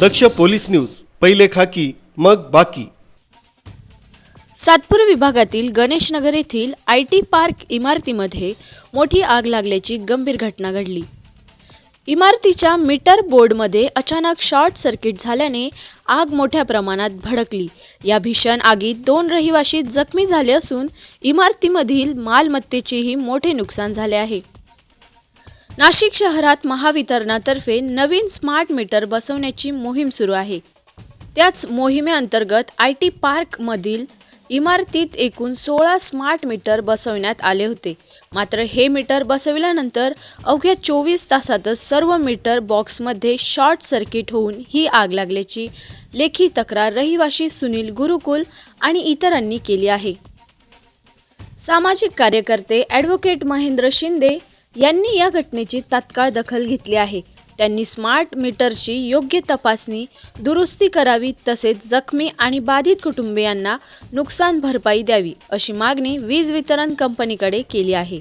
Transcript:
दक्ष police news पहिले खाकी मग बाकी. सातपूर विभागातील गणेशनगर येथील आय टी पार्क इमारतीमध्ये मोठी आग लागल्याची गंभीर घटना घडली. इमारतीच्या मीटर बोर्डमध्ये अचानक शॉर्ट सर्किट झाल्याने आग मोठ्या प्रमाणात भडकली. या भीषण आगीत दोन रहिवाशी जखमी झाले असून इमारतीमधील मालमत्तेचेही मोठे नुकसान झाले आहे. नाशिक शहरात महावितरणातर्फे नवीन स्मार्ट मीटर बसवण्याची मोहीम सुरू आहे. त्याच मोहिमेअंतर्गत आय टी पार्कमधील इमारतीत एकूण सोळा स्मार्ट मीटर बसवण्यात आले होते. मात्र हे मीटर बसविल्यानंतर अवघ्या चोवीस तासातच सर्व मीटर बॉक्समध्ये शॉर्ट सर्किट होऊन ही आग लागल्याची लेखी तक्रार रहिवाशी सुनील गुरुकुल आणि इतरांनी केली आहे. सामाजिक कार्यकर्ते ॲडव्होकेट महेंद्र शिंदे यांनी या घटनेची तात्काळ दखल घेतली आहे. त्यांनी स्मार्ट मीटरची योग्य तपासणी दुरुस्ती करावी तसेच जखमी आणि बाधित कुटुंबियांना नुकसान भरपाई द्यावी अशी मागणी वीज वितरण कंपनीकडे केली आहे.